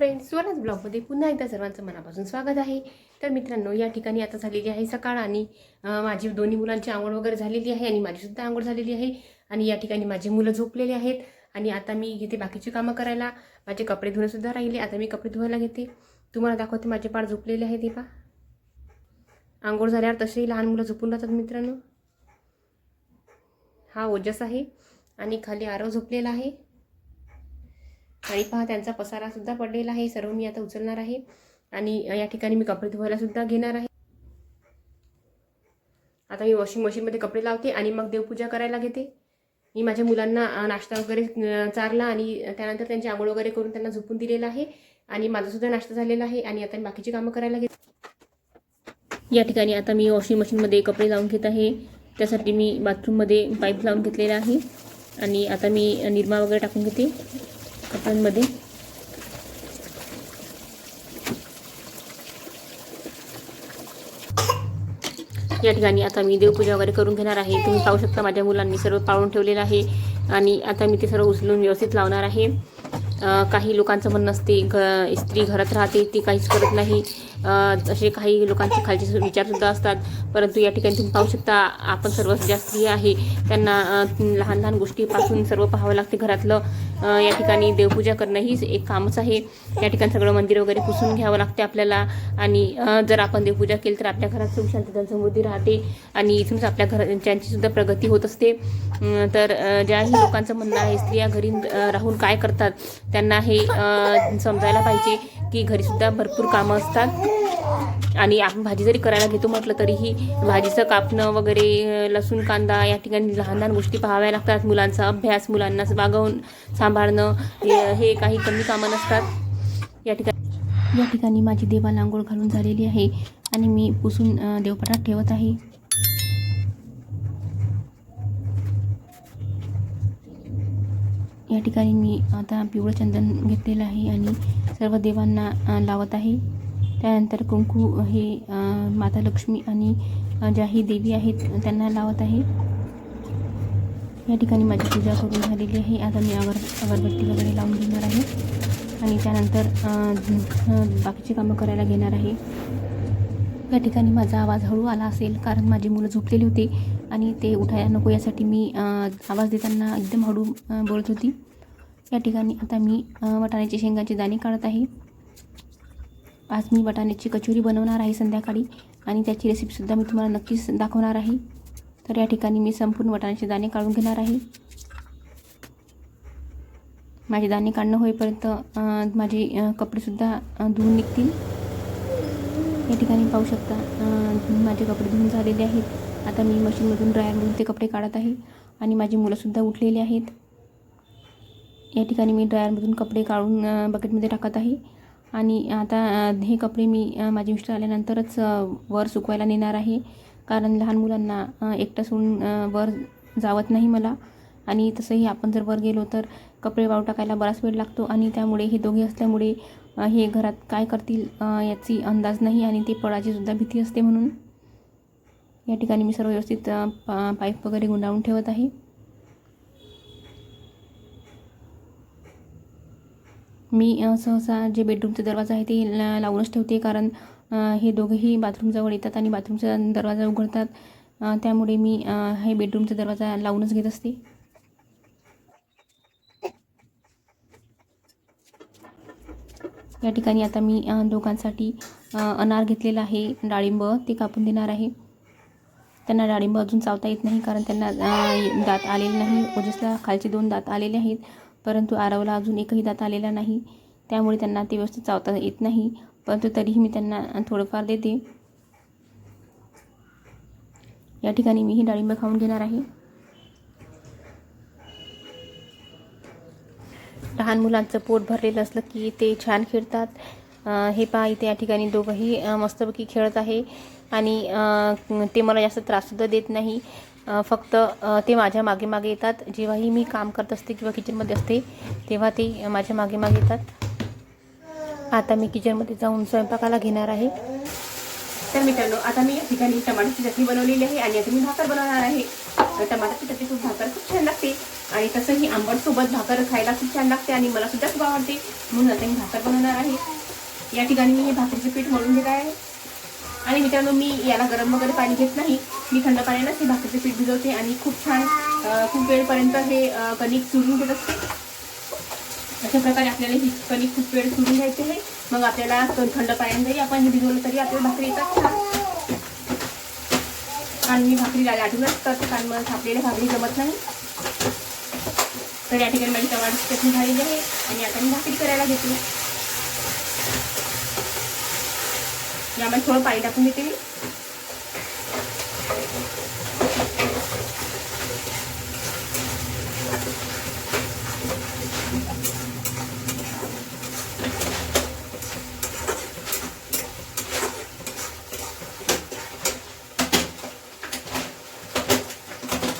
Friends Swaraj ब्लॉगमध्ये पुन्हा एकदा सर्वांचं मनापासून स्वागत आहे. तर मित्रांनो या ठिकाणी आता झालेली आहे सकाळ आणि माझी दोन्ही मुलांची आंघोळ वगैरे झालेली आहे आणि माझीसुद्धा आंघोळ झालेली आहे. आणि या ठिकाणी माझी मुलं झोपलेली आहेत. आणि आता मी घेते बाकीची कामं करायला माझे कपडे धुणंसुद्धा राहिले. आता मी कपडे धुवायला घेते. तुम्हाला दाखवते माझे पाड झोपलेले आहेत हे पा आंघोळ झाल्यावर तसेही लहान मुलं झोपून राहतात मित्रांनो. हा ओजस आहे. आणि खाली आरव झोपलेला आहे. आणि पहा त्यांचा पसारा सुद्धा पडलेला आहे. सर्व मी आता उचलणार आहे. आणि या ठिकाणी मी कपडे धुवायला सुद्धा घेणार आहे. आता मी वॉशिंग मशीनमध्ये कपडे लावते आणि मग देवपूजा करायला घेते. मी माझ्या मुलांना नाश्ता वगैरे चारला आणि त्यानंतर त्यांची आंघोळ वगैरे करून त्यांना झोपून दिलेला आहे. आणि माझासुद्धा नाश्ता झालेला आहे आणि आता मी बाकीची कामं करायला घेते. या ठिकाणी आता मी वॉशिंग मशीनमध्ये कपडे लावून घेत आहे. त्यासाठी मी बाथरूममध्ये पाईप लावून घेतलेला आहे. आणि आता मी निरमा वगैरे टाकून घेते. कपांमध्ये. या ठिकाणी आता मी देवपूजा वगैरे करून घेणार आहे. तुम्ही पाहू शकता माझ्या मुलांनी सर्व पाळून ठेवलेलं आहे आणि आता मी ते सर्व उचलून व्यवस्थित लावणार आहे. काही लोकांचं म्हणणं असते घ स्त्री घरात राहते ती काहीच करत नाही. असे काही लोकांचे खालचे विचारसुद्धा असतात. परंतु या ठिकाणी तुम्ही पाहू शकता आपण सर्व ज्या स्त्री आहे त्यांना लहान लहान गोष्टीपासून सर्व पाहावं लागते घरातलं. या ठिकाणी देवपूजा करणं ही एक कामच आहे. या ठिकाणी सगळं मंदिर वगैरे पुसून घ्यावं लागते आपल्याला. आणि जर आपण देवपूजा केली तर आपल्या घरात सुख शांतता समृद्धी राहते. आणि इथूनच आपल्या घरांची सुद्धा प्रगती होत असते. तर ज्याही लोकांचं म्हणणं आहे स्त्रिया घरी राहून काय करतात त्यांना हे समजायला पाहिजे. की घरीसुद्धा भरपूर कामं असतात. आणि आपण भाजी जरी करायला घेतो म्हटलं तरीही भाजीचं कापणं वगैरे लसूण कांदा या ठिकाणी लहान लहान गोष्टी पाहाव्या लागतात. मुलांचा अभ्यास मुलांना बागवून सांभाळणं हे- काही कमी कामं नसतात. या ठिकाणी या ठिकाणी माझी देवाला आंघोळ घालून झालेली आहे आणि मी पुसून देवपाठात देवपटात ठेवत आहे. या ठिकाणी मी आता पिवळं चंदन घेतलेलं आहे आणि सर्व देवांना लावत आहे. त्यानंतर कुंकू हे माता लक्ष्मी आणि ज्या ज्याही देवी आहेत त्यांना लावत आहे. या ठिकाणी माझी पूजा करून झालेली आहे. आता मी अगर अगरबत्ती वगैरे लावून घेणार आहे. आणि त्यानंतर बाकीची कामं करायला घेणार आहे. या ठिकाणी माझा आवाज हळू आला असेल कारण माझी मुलं झोपलेली होती. आणि ते उठायला नको यासाठी मी आवाज देताना एकदम हळू बोलत होती. या ठिकाणी आता मी वाटाण्याचे शेंगाचे दाणे काढत आहे. आज मी वाटाण्याची कचोरी बनवणार आहे संध्याकाळी आणि त्याची रेसिपीसुद्धा मी तुम्हाला नक्कीच दाखवणार आहे. तर या ठिकाणी मी संपूर्ण वाटाण्याचे दाणे काढून घेणार आहे. माझे दाणे काढणं होईपर्यंत माझे कपडेसुद्धा धुवून निघतील. या ठिकाणी पाहू शकता माझे कपडे धुवून झालेले आहेत. आता मी मशीनमधून ड्रायरमधून ते कपडे काढत आहे आणि माझी मुलंसुद्धा उठलेली आहेत. या ठिकाणी मी ड्रायरमधून कपडे काढून बकेटमध्ये टाकत आहे. आणि आता हे कपडे मी माझे मिस्टर आल्यानंतरच वर सुकवायला नेणार आहे. कारण लहान मुलांना एकटं सोडून वर जावत नाही मला. आणि तसंही आपण जर वर गेलो तर कपडे वाळू टाकायला बराच वेळ लागतो आणि त्यामुळे हे दोघे असल्यामुळे हे घरात काय करतील याची अंदाज नाही आणि ते पडायची सुद्धा भीती असते म्हणून. या ठिकाणी मी सर्व व्यवस्थित पा पाईप वगैरे गुंडाळून ठेवत आहे. मी सहसा जे बेडरूमचा दरवाजा आहे ते लावूनच ठेवते कारण हे दोघेही बाथरूमजवळ येतात आणि बाथरूमचा दरवाजा उघडतात. त्यामुळे मी हे बेडरूमचा दरवाजा लावूनच घेत असते. या ठिकाणी आता मी दोघांसाठी अनार घेतलेला आहे. डाळिंब ते कापून देणार आहे. त्यांना डाळिंब अजून चावता येत नाही कारण त्यांना दात आलेले नाही. ओजसला खालचे दोन दात आलेले आहेत परंतु आरवला अजून एकही दात आलेला नाही. त्यामुळे त्यांना ते व्यवस्थित चावता येत नाही परंतु तरीही मी त्यांना थोडंफार देते. या ठिकाणी मीही डाळिंब खाऊन घेणार आहे. लहान मुलांचं पोट भरलेलं असलं की ते छान खेळतात. हे पहा इथे या ठिकाणी दोघंही मस्तपैकी खेळत आहे. आणि ते मला जास्त त्राससुद्धा देत नाही. फक्त ते माझ्या मागे मागे येतात. जेव्हाही मी काम करत असते किंवा किचनमध्ये असते तेव्हा ते माझ्या मागे मागे येतात. आता मी किचनमध्ये जाऊन स्वयंपाकाला घेणार आहे. तर मित्रांनो आता मी या ठिकाणी टमाटरची चटणी बनवलेली आहे आणि आता मी भाकर बनवणार आहे. तर टमाटरची चटणी खूप भाकर खूप छान लागते आणि तसंही आंबटसोबत भाकर खायला खूप छान लागते आणि मला सुद्धा खूप आवडते. म्हणून आता मी भाकर बनवणार आहे. या ठिकाणी मी हे भाकरीचे पीठ मळून घेत आहे. आणि मित्रांनो मी याला गरम वगैरे पाणी घेत नाही. मी थंड पाण्यानंच हे भाकरीचे पीठ भिजवते आणि खूप छान खूप वेळपर्यंत हे कणिक चुरून घेत असते. अशा प्रकारे आपल्याला ही कणिक खूप वेळ चुरून घ्यायची आहे. मग आपल्याला थंड पाण्याने जरी आपण हे भिजवलं तरी आपल्याला भाकरी येतात आणि मी भाकरी लाटूनच करते कारण मला थापलेल्या भाकरी जमत नाही. तर या ठिकाणी माझी टमाटर चटणी झालेली आहे आणि आता मी भाकरी करायला घेते. यामध्ये थोडं पाणी टाकून घेते मी.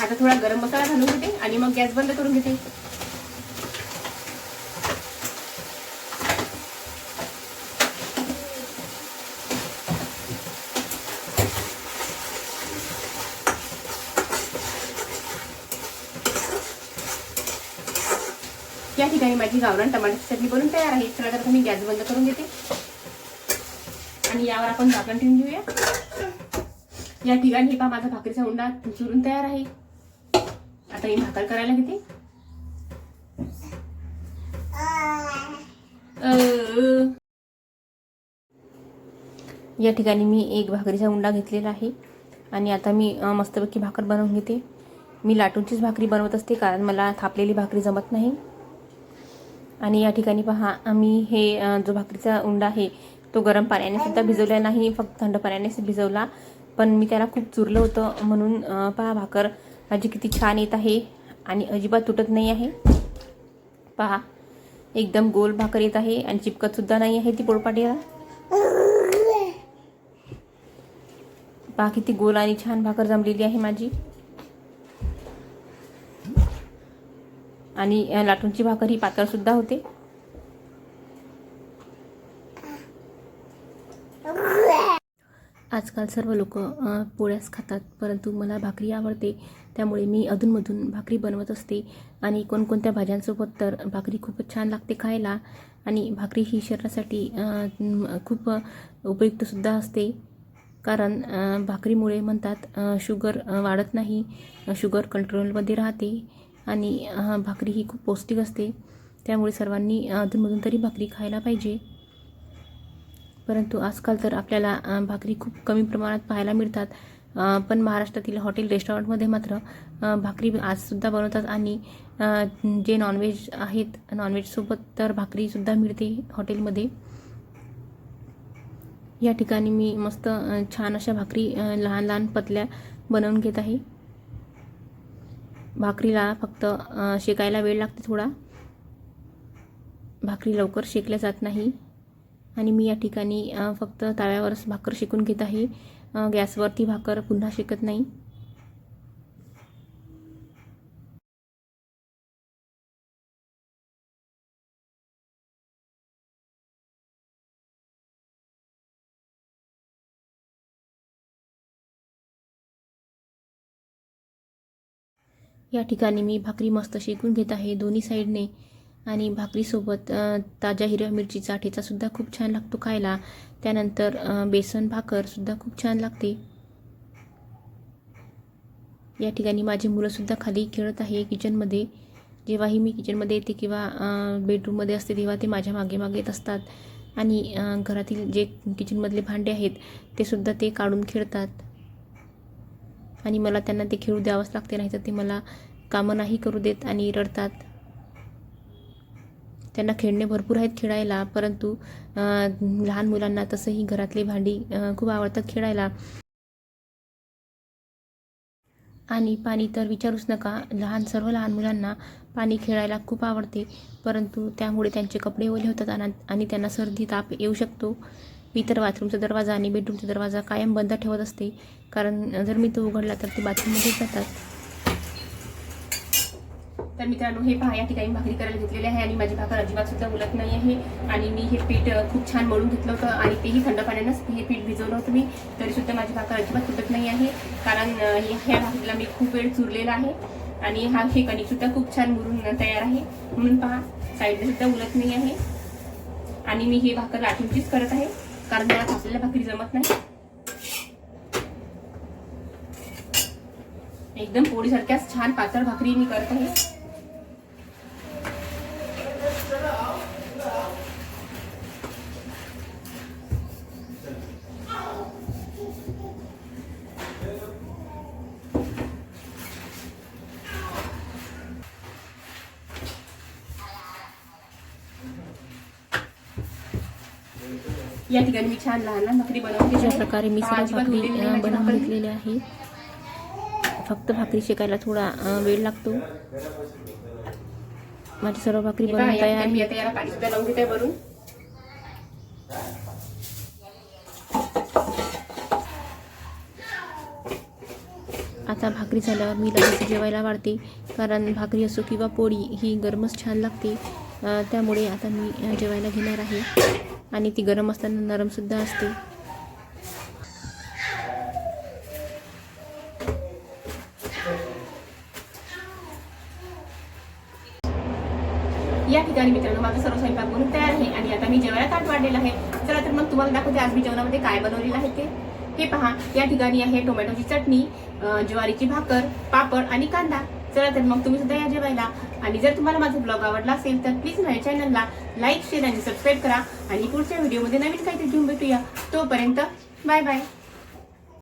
आता थोडा गरम मसाला घालून घेते आणि मग गॅस बंद करून घेते. या ठिकाणी माझी गावरान टमाट्याची चटणी बनून तयार आहे. चला तर मी गॅस बंद करून घेते. आणि यावर आपण झाकण ठेवून घेऊया. या ठिकाणी पहा माझा भाकरीचा उंडा चुरून तयार आहे. आता मी भाकर करायला घेते. या ठिकाणी मी एक भाकरीचा उंडा घेतलेला आहे. आणि आता मी मस्तपैकी भाकर बनवून घेते. मी लाटूनचीच भाकरी बनवत असते कारण मला थापलेली भाकरी जमत नाही. आणि या ठिकाणी पहा आम्ही हे जो भाकरीचा उंडा आहे तो गरम पाण्याने सुद्धा भिजवला नाही फक्त थंड पाण्यानेच भिजवला. पण मी त्याला खूप चुरलं होतं म्हणून पहा भाकर माझी किती छान येत आहे आणि अजिबात तुटत नाही आहे. पहा एकदम गोल भाकर येत आहे आणि चिपकतसुद्धा नाही आहे ती पोळपाटीला. पहा किती गोल आणि छान भाकर जमलेली आहे माझी. आणि लाटूंची भाकर ही पातळसुद्धा होते. आजकाल सर्व लोक पोळ्याच खातात परंतु मला भाकरी आवडते. त्यामुळे मी अधूनमधून भाकरी बनवत असते. आणि कोणकोणत्या भाज्यांसोबत तर भाकरी खूपच छान लागते खायला. आणि भाकरी ही शरीरासाठी खूप उपयुक्तसुद्धा असते. कारण भाकरीमुळे म्हणतात शुगर वाढत नाही. शुगर कंट्रोलमध्ये राहते. आणि भाकरी ही खूप पौष्टिक असते. त्यामुळे सर्वांनी अधूनमधून तरी भाकरी खायला पाहिजे. परंतु आजकाल तर आपल्याला भाकरी खूप कमी प्रमाणात पाहायला मिळतात. पण महाराष्ट्रातील हॉटेल रेस्टॉरंटमध्ये मात्र भाकरी आजसुद्धा बनवतात आणि जे नॉनव्हेज आहेत नॉनव्हेजसोबत तर भाकरीसुद्धा मिळते हॉटेलमध्ये. या ठिकाणी मी मस्त छान अशा भाकरी लहान लहान पतल्या बनवून घेत आहे. भाकरीला फक्त शेकायला वेळ लागते थोडा. भाकरी लवकर शेकल्या जात नाही. आणि मी या ठिकाणी फक्त तव्यावरच भाकर शेकून घेत आहे. गॅसवरती भाकर पुन्हा शेकत नाही. या ठिकाणी मी भाकरी मस्त शेकून घेत आहे दोन्ही साईडने. आणि भाकरीसोबत ताज्या हिरव्या मिरचीचा ठेचासुद्धा खूप छान लागतो खायला. त्यानंतर बेसन भाकरसुद्धा खूप छान लागते. या ठिकाणी माझी मुलंसुद्धा खाली खेळत आहे किचनमध्ये. जेव्हाही मी किचनमध्ये येते किंवा बेडरूममध्ये असते तेव्हा ते माझ्या मागे मागे येत असतात. आणि घरातील जे किचनमधले भांडे आहेत ते सुद्धा ते काढून खेळतात. आणि मला त्यांना ते खेळू द्यावंच लागते नाही तर ते मला कामं नाही करू देत आणि रडतात. त्यांना खेळणे भरपूर आहेत खेळायला परंतु लहान मुलांना तसंही घरातले भांडी खूप आवडतात खेळायला. आणि पाणी तर विचारूच नका लहान सर्व लहान मुलांना पाणी खेळायला खूप आवडते परंतु त्यामुळे त्यांचे कपडे ओले होतात आणि आणि त्यांना सर्दी ताप येऊ शकतो. मी तर बाथरूमचा दरवाजा आणि बेडरूमचा दरवाजा कायम बंद ठेवत असते. कारण जर मी तो उघडला तर ते बाथरूममध्ये जातात. तर मित्रांनो हे पहा या ठिकाणी भाकरी करायला घेतलेली आहे आणि माझी भाकर अजिबात सुद्धा उलट नाही आहे. आणि मी हे पीठ खूप छान मळून घेतलं होतं आणि तेही थंड पाण्यानंच हे पीठ भिजवलं होतं मी. तरी सुद्धा माझी भाकर अजिबात तुटत नाही आहे. कारण हे- ह्या भाकरीला मी खूप वेळ चुरलेला आहे. आणि हा हे कणिक सुद्धा खूप छान मुरून तयार आहे. म्हणून पहा साईडला सुद्धा उलट नाही आहे. आणि मी हे भाकर लाटूनचीच करत आहे. कारण मला थापलेल्या भाकरी जमत नाही. एकदम पोळीसारख्याच छान पातळ भाकरी मी करत. आहे या ठिकाणी मी छान लहान लहान भाकरी बनवते अशा प्रकारे मी सर्व भाकरी बनवून. घेतलेली आहे फक्त भाकरी शेकायला थोडा वेळ लागतो. माझी सर्व भाकरी बनवून तयार मी आता याला पाणी सुद्धा लावून घेते भरून आता भाकरी झाल्यावर मी लगेच जेवायला वाढते. कारण भाकरी असो किंवा पोळी ही गरमच छान लागते. त्यामुळे आता मी जेवायला घेणार आहे. आणि ती गरम असताना नरमसुद्धा असते. या ठिकाणी मित्रांनो माझा सर्व स्वयंपाक बनून तयार आहे आणि आता मी जेवायला ताट वाढलेलं आहे. चला तर मग तुम्हाला दाखवते आज मी जेवणामध्ये काय बनवलेलं आहे ते. हे पहा या ठिकाणी आहे टोमॅटोची चटणी ज्वारीची भाकर पापड आणि कांदा. चला तर मग तुम्ही सुद्धा या जेवायला. आणि जर तुम्हाला माझा ब्लॉग आवडला असेल तर प्लीज माझ्या चॅनलला लाईक शेअर आणि सबस्क्राईब करा. आणि पुढच्या व्हिडिओमध्ये नवीन काहीतरी घेऊन भेटूया. तोपर्यंत बाय बाय